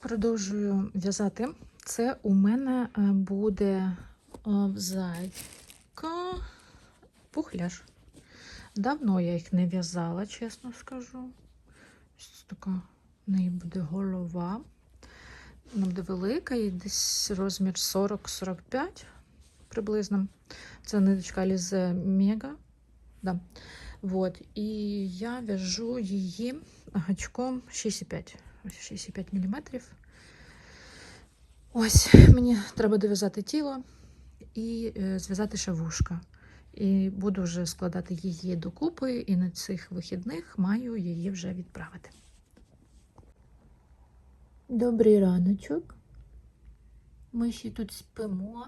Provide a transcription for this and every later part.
Продовжую в'язати. Це у мене е, буде е, зайка пухляш. Давно я їх не в'язала, чесно скажу. Ось така в неї буде голова. Вона буде велика і десь розмір 40-45 приблизно. Це ниточка Alize Mega. Да. Вот. І я в'яжу її гачком 6,5. 6,5 мм. Ось мені треба дов'язати тіло і е, зв'язати ще вушка. І буду вже складати її докупи, і на цих вихідних маю її вже відправити. Добрий раночок. Ми ще тут спимо.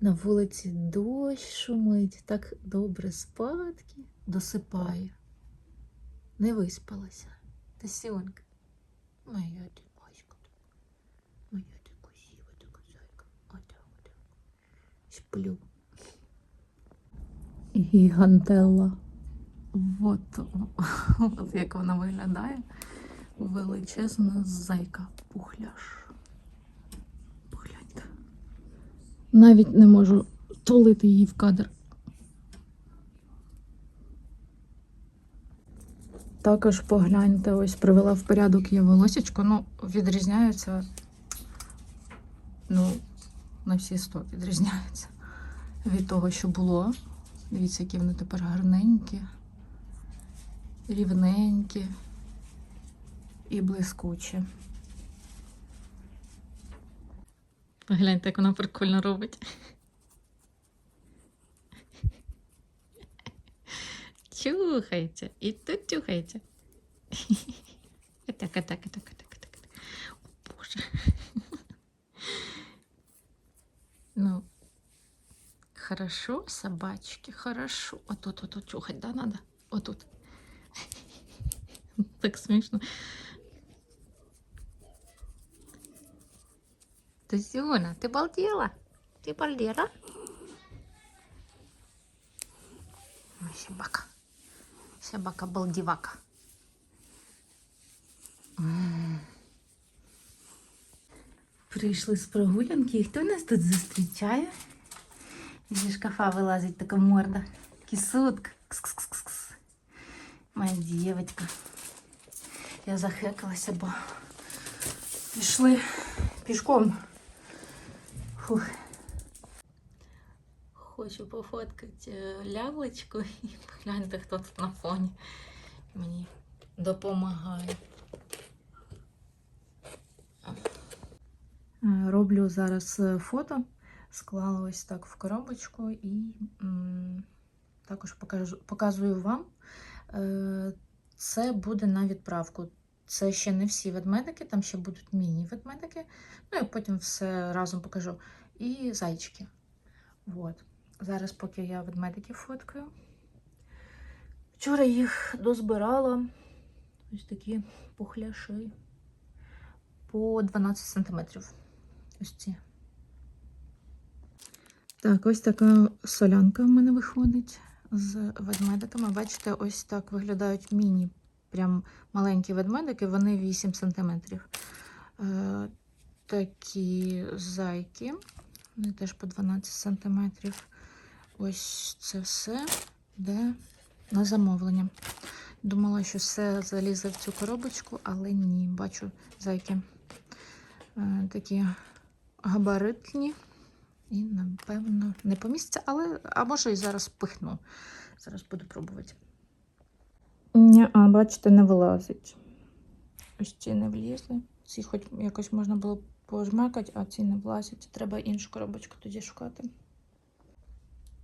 На вулиці дощ шумить, так добре спадки досипає. Не виспалася. Ти бачка. Моя ти красива така зайка. Отак, отак. Сплю. Гігантелла. От, от як вона виглядає. Величезна зайка. Пухляш. Погляньте. Навіть не можу тулити її в кадр. Також погляньте, ось привела в порядок її волосечко. Ну, відрізняється. Ну, на всі 100 відрізняється від того, що було. Дивіться, які вони тепер гарненькі, рівненькі і блискучі. Погляньте, як вона прикольно робить. Чухається. І тут чухається. Отак, отак, отак, отак, отак. О, Боже. Ну, хорошо, собачки, хорошо. А тут, вот тут чухать, да, надо? Вот тут. Так смешно. Тузюна, ты балдела? Ты балдела? Ой, собака. Собака-балдевака. Ммм. Прийшли з прогулянки. І хто нас тут зустрічає? Зі шкафа вилазить така морда. Кисутка. Кс-кс-кс-кс. Моя дівчинка. Я захекалася, бо пішли пішком. Фух. Хочу пофоткати е, лялечку і погляньте, хто тут на фоні. Мені допомагає. Роблю зараз е, фото, склала ось так в коробочку і також покажу, показую вам. Це буде на відправку. Це ще не всі ведмедики, там ще будуть міні-ведмедики. Ну і потім все разом покажу. І зайчики. Вот. Зараз, поки я ведмедиків фоткаю. Вчора їх дозбирала. Ось такі пухляши по 12 сантиметрів. Ось ці. Так, ось така солянка в мене виходить з ведмедиками. Бачите, ось так виглядають міні, прям маленькі ведмедики, вони 8 сантиметрів. Е, такі зайки, вони теж по 12 сантиметрів. Ось це все йде на замовлення. Думала, що все залізе в цю коробочку, але ні. Бачу зайки е, такі габаритні. І, напевно, не поміститься, але а може і зараз пихну. Зараз буду пробувати. Ні, а бачите, не вилазить. Ось ці не влізли. Ці хоч якось можна було пожмакати, а ці не влазять. Треба іншу коробочку тоді шукати.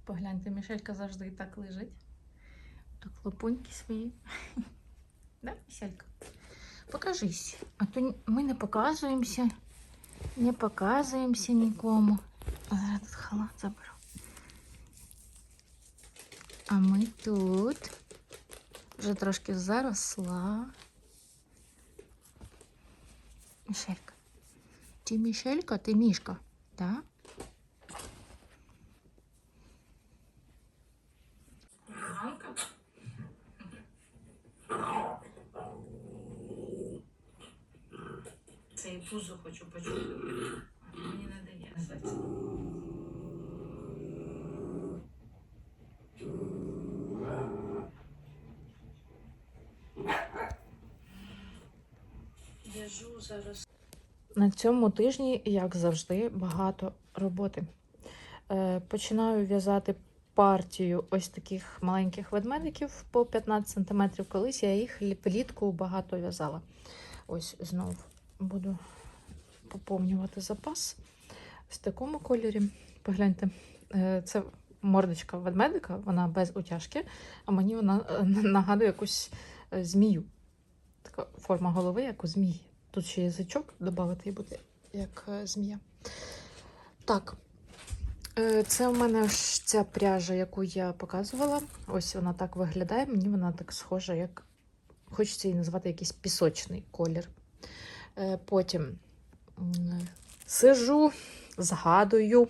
Погляньте, Мішелька завжди так лежить. Так, лопуньки свої. Да, Мішелька? Покажись. А то ми не показуємося. Не показуємося нікому. Зараз тут халат заберу. А ми тут вже трошки заросла. Мішелька. Ти Мішелька, ти мішка, так? Це і хочу почути. Мені не дає. В'яжу зараз. На цьому тижні, як завжди, багато роботи. Е, починаю в'язати партію ось таких маленьких ведмедиків по 15 см. Колись я їх влітку багато в'язала. Ось знову буду поповнювати запас в такому кольорі. Погляньте, е, це мордочка ведмедика, вона без утяжки, а мені вона е, нагадує якусь е, змію. Така форма голови, як у змії. Тут ще язичок додати і буде як змія. Так. Це у мене ж ця пряжа, яку я показувала. Ось вона так виглядає. Мені вона так схожа, як хочеться її назвати якийсь пісочний колір. Е, Потім сижу, згадую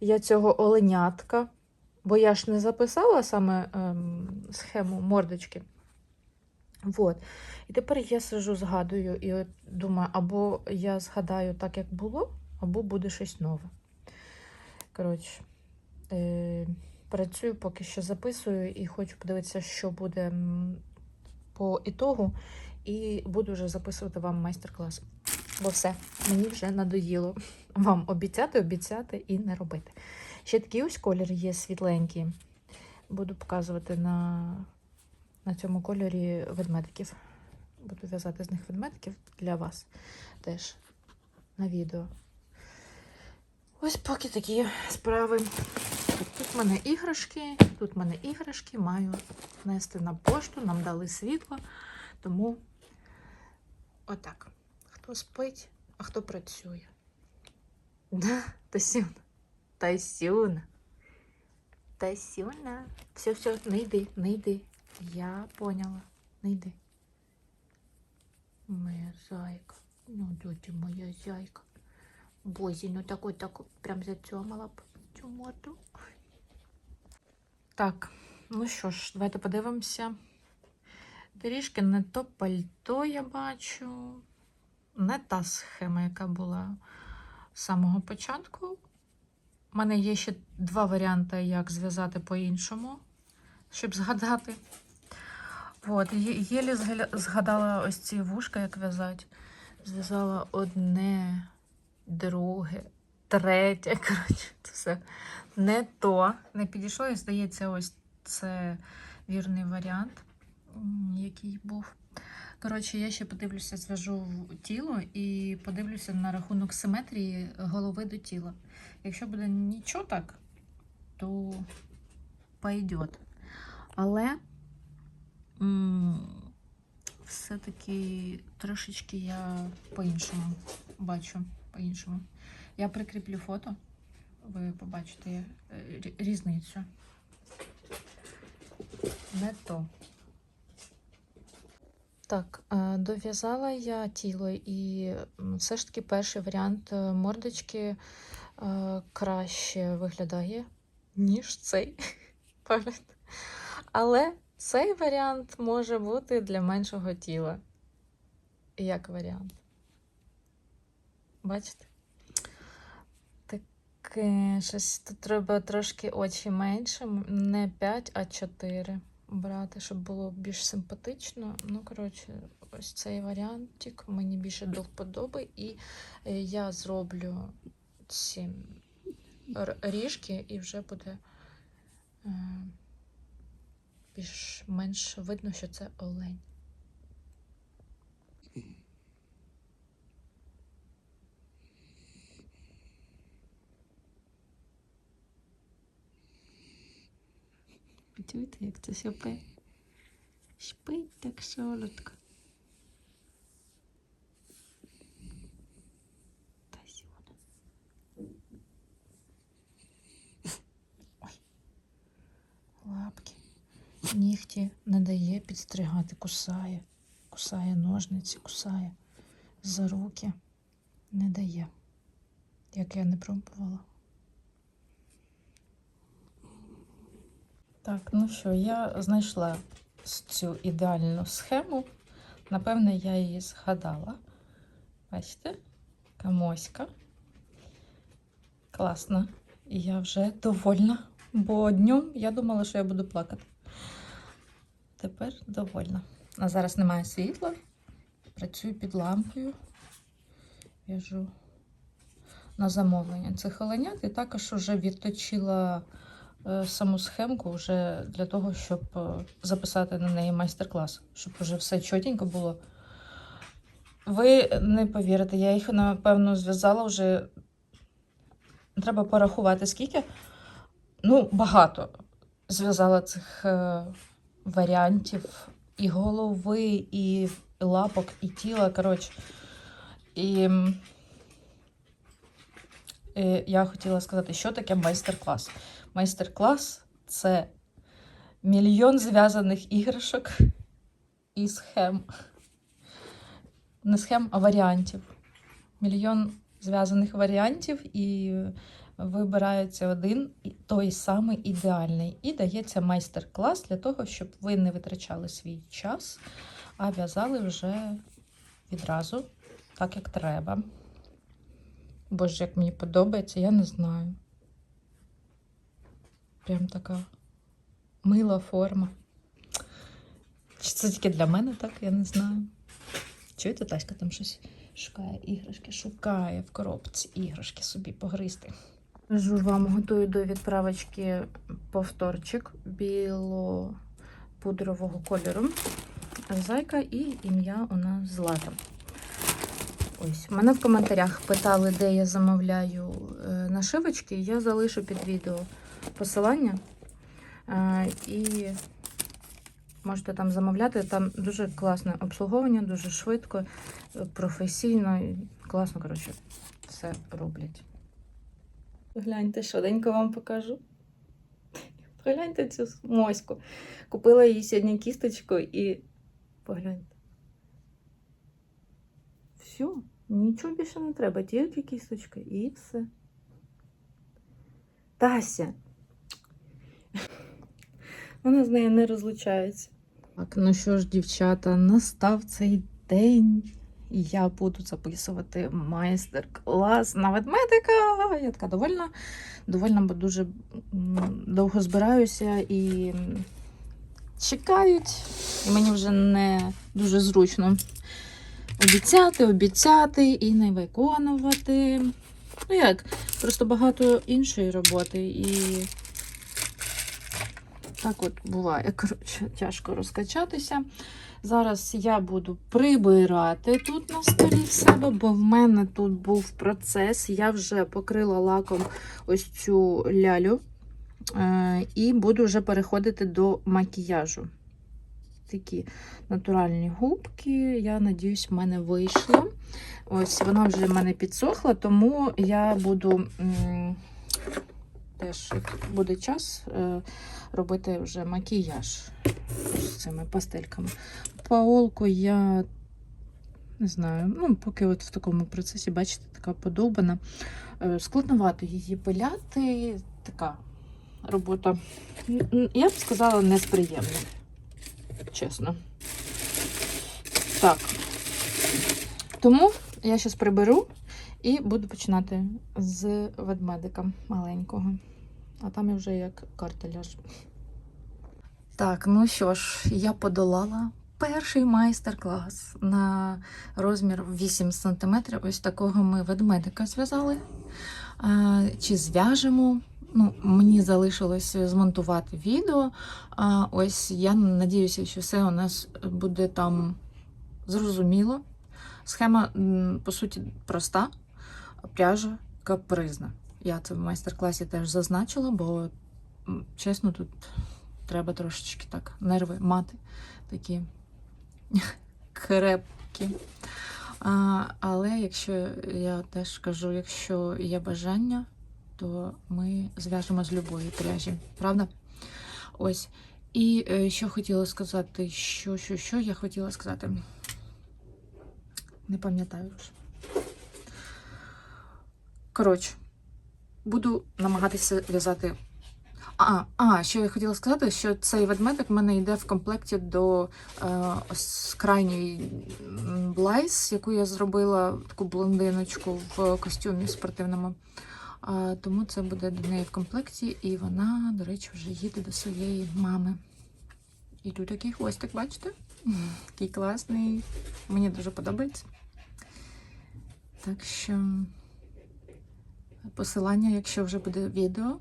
я цього оленятка, бо я ж не записала саме ем, схему мордочки. Вот. І тепер я сижу, згадую і от думаю, або я згадаю так, як було, або буде щось нове. Коротше, е, працюю, поки що записую і хочу подивитися, що буде по ітогу, і буду вже записувати вам майстер-клас. Бо все, мені вже надоїло вам обіцяти, обіцяти і не робити. Ще такий ось колір є світленький. Буду показувати на, на цьому кольорі ведмедиків. Буду в'язати з них ведмедиків для вас теж на відео. Ось поки такі справи. Тут в мене іграшки, тут в мене іграшки, маю нести на пошту, нам дали світло, тому отак. Хто спить, а хто працює. Да, Тасюна. Тасюна. Тасюна. Все, все, не йди, не йди. Я поняла. Не йди. Моя зайка. Ну, де моя зайка? Бозі, ну такой так прям зацьомала б цю морду. Так, ну що ж, давайте подивимося. Трішки не то пальто я бачу. Не та схема, яка була з самого початку. У мене є ще два варіанти, як зв'язати по-іншому, щоб згадати. От, єлі згадала ось ці вушка, як в'язати. Зв'язала одне, друге, третє. Коротше, це все не то. Не підійшло, і здається, ось це вірний варіант, який був. Коротше, я ще подивлюся, зв'яжу тіло і подивлюся на рахунок симетрії голови до тіла. Якщо буде нічого так, то пойдет. Але все-таки трошечки я по-іншому бачу. По-іншому. Я прикріплю фото, ви побачите е, різницю. Не то. Так, е, дов'язала я тіло, і все ж таки перший варіант е, мордочки е, краще виглядає, ніж цей варіант. Але цей варіант може бути для меншого тіла. Як варіант. Бачите? Таке щось тут треба трошки очі менше, не 5, а 4 брати, щоб було більш симпатично. Ну, коротше, ось цей варіантик мені більше до вподоби. І е, я зроблю ці ріжки, і вже буде е, більш-менш видно, що це олень. Чуєте, як це сяпе? Шпить так солодко. Та сьогодні. Ой. Лапки. Нігті не дає підстригати, кусає, кусає ножниці, кусає за руки, не дає. Як я не пробувала. Так, ну що, я знайшла цю ідеальну схему. Напевне, я її згадала. Бачите? Камоська. Класно. І я вже довольна, бо днем я думала, що я буду плакати. Тепер довольна. А зараз немає світла. Працюю під лампою. В'яжу на замовлення цих оленят і також вже відточила саму схемку вже для того, щоб е, записати на неї майстер-клас, щоб вже все чотенько було. Ви не повірите, я їх, напевно, зв'язала вже. Треба порахувати, скільки. Ну, багато зв'язала цих е, варіантів і голови, і лапок, і тіла. Коротше. І м, е, я хотіла сказати, що таке майстер-клас. Майстер-клас це мільйон зв'язаних іграшок і схем. Не схем, а варіантів. Мільйон зв'язаних варіантів, і вибирається один той самий ідеальний. І дається майстер-клас для того, щоб ви не витрачали свій час, а в'язали вже відразу, так як треба. Боже, як мені подобається, я не знаю. Прям така мила форма. Чи це тільки для мене так, я не знаю. Чуєте, Таська там щось шукає іграшки, шукає в коробці іграшки собі погризти. Кажу вам, готую до відправочки повторчик біло-пудрового кольору. Зайка і ім'я у нас Злата. Ось, мене в коментарях питали, де я замовляю е, нашивочки. Я залишу під відео посилання. Е, і можете там замовляти. Там дуже класне обслуговування, дуже швидко, професійно. Класно, коротше, все роблять. Гляньте, швиденько вам покажу. Погляньте цю моську. Купила їй сьогодні кісточку і погляньте. Все, нічого більше не треба, тільки кісточка і все. Тася. Вона з нею не розлучається. Так, ну що ж, дівчата, настав цей день. І я буду записувати майстер-клас на ведмедика. Я така довольна. Довольна, бо дуже довго збираюся і чекають. І мені вже не дуже зручно обіцяти, обіцяти і не виконувати. Ну як, просто багато іншої роботи і так от буває, коротше, тяжко розкачатися. Зараз я буду прибирати тут на столі в себе, бо в мене тут був процес. Я вже покрила лаком ось цю лялю е, і буду вже переходити до макіяжу. Такі натуральні губки. Я надіюсь, в мене вийшло. Ось вона вже в мене підсохла, тому я буду теж буде час е, робити вже макіяж з цими пастельками. Паолку я не знаю, ну, поки от в такому процесі, бачите, така подобана. Е, Складновато її пиляти. Така робота, я б сказала, не з приємних, чесно. Так. Тому я зараз приберу і буду починати з ведмедика маленького. А там я вже як карта. Так, ну що ж, я подолала перший майстер-клас на розмір 8 см. Ось такого ми ведмедика зв'язали. Чи зв'яжемо? Ну, мені залишилось змонтувати відео. А, ось я надіюся, що все у нас буде там зрозуміло. Схема, по суті, проста, пряжа капризна. Я це в майстер-класі теж зазначила, бо, чесно, тут треба трошечки так нерви мати такі крепкі. А, але якщо я теж кажу, якщо є бажання, то ми зв'яжемо з любої пряжі, правда? Ось. І е, що хотіла сказати, що, що, що я хотіла сказати. Не пам'ятаю вже. Коротше, буду намагатися в'язати. А, а, що я хотіла сказати, що цей ведмедик в мене йде в комплекті до е, ось крайньої м, Блайс, яку я зробила таку блондиночку в костюмі спортивному. А, тому це буде до неї в комплекті, і вона, до речі, вже їде до своєї мами. І тут такий хвостик, бачите? Такий класний. Мені дуже подобається. Так що посилання, якщо вже буде відео,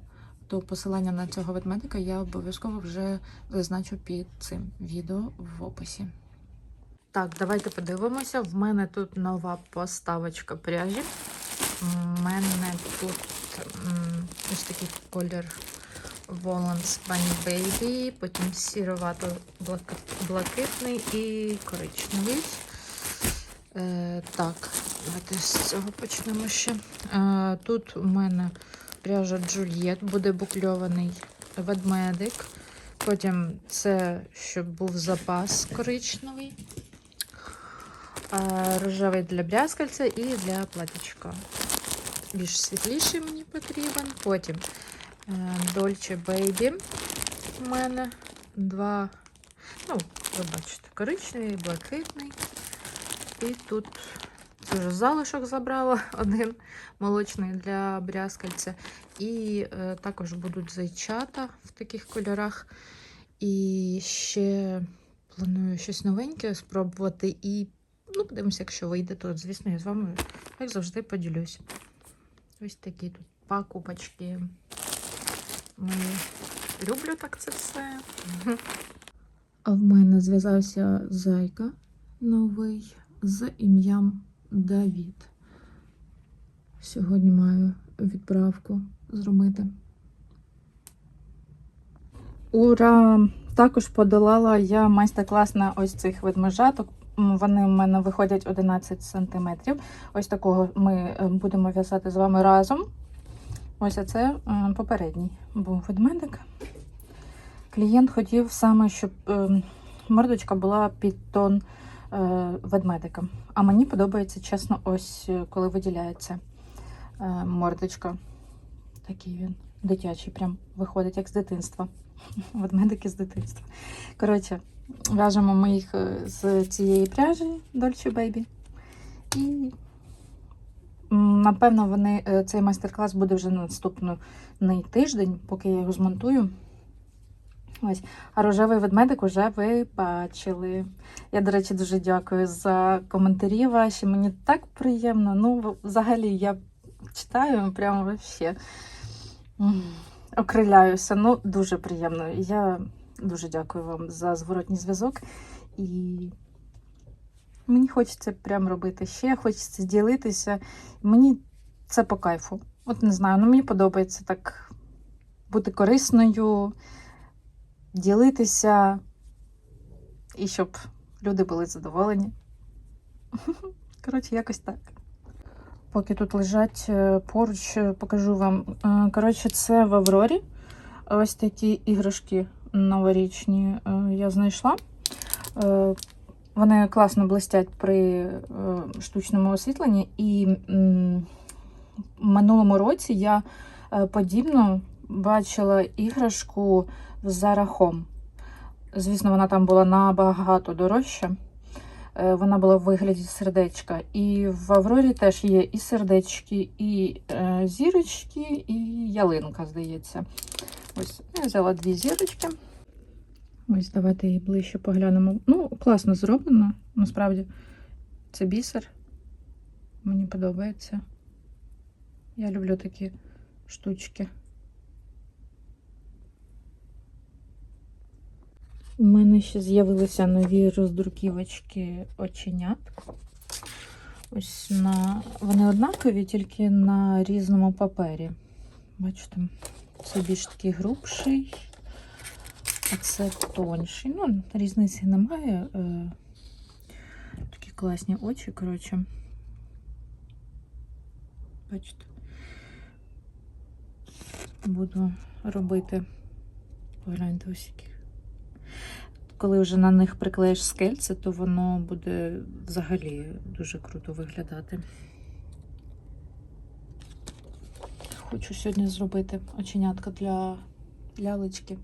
то посилання на цього ведмедика я обов'язково вже зазначу під цим відео в описі. Так, давайте подивимося. В мене тут нова поставочка пряжі. У мене тут ось такий колір Воланс Bunny Baby, потім сіровато-блакитний і коричневий. Е, так, давайте з цього почнемо ще. Тут у мене пряжа Джульєт, буде букльований ведмедик. Потім це, щоб був запас коричневий, рожевий для брязкальця і для платічка. Більш світліший мені потрібен. Потім е, Dolce Baby у мене два, ну, ви бачите, коричневий, блакитний. І тут вже залишок забрала один молочний для брязкальця. І е, також будуть зайчата в таких кольорах. І ще планую щось новеньке спробувати. І ну, подивимося, якщо вийде, то, звісно, я з вами, як завжди, поділюсь. Ось такі тут покупочки. Ми люблю так це все. А в мене зв'язався зайка новий з ім'ям Давід. Сьогодні маю відправку зробити. Ура! Також подолала я майстер-клас на ось цих ведмежаток. Вони в мене виходять 11 см. Ось такого ми е, будемо в'язати з вами разом. Ось це е, попередній був ведмедик. Клієнт хотів саме, щоб е, мордочка була під тон е, ведмедика. А мені подобається, чесно, ось е, коли виділяється е, мордочка. Такий він дитячий, прям виходить, як з дитинства. Ведмедики з дитинства. Коротше, в'яжемо ми їх з цієї пряжі Dolce Baby. І напевно вони, цей майстер-клас буде вже на наступний тиждень, поки я його змонтую. Ось. А рожевий ведмедик вже ви бачили. Я, до речі, дуже дякую за коментарі ваші. Мені так приємно. Ну, взагалі, я читаю прямо вообще. Окриляюся. Ну, дуже приємно. Я дуже дякую вам за зворотній зв'язок. І мені хочеться прям робити ще, хочеться ділитися. Мені це по кайфу. От не знаю, ну мені подобається так бути корисною ділитися і щоб люди були задоволені. Коротше, якось так. Поки тут лежать е, поруч, е, покажу вам. Е, Коротше, це в Аврорі. Ось такі іграшки новорічні я знайшла. Вони класно блистять при штучному освітленні. І в минулому році я подібно бачила іграшку з Home. Звісно, вона там була набагато дорожча. Е, Вона була в вигляді сердечка. І в Аврорі теж є і сердечки, і е, зірочки, і ялинка, здається. Ось я взяла дві зірочки. Ось, давайте її ближче поглянемо. Ну, класно зроблено, насправді. Це бісер. Мені подобається. Я люблю такі штучки. У мене ще з'явилися нові роздруківочки оченят. Ось на вони однакові, тільки на різному папері. Бачите, це більш такий грубший, а це тонший. Ну, різниці немає. Е, Такі класні очі, коротше. Бачите, буду робити. Погляньте ось коли вже на них приклеїш скельце, то воно буде взагалі дуже круто виглядати. Хочу сьогодні зробити оченятка для лялечки.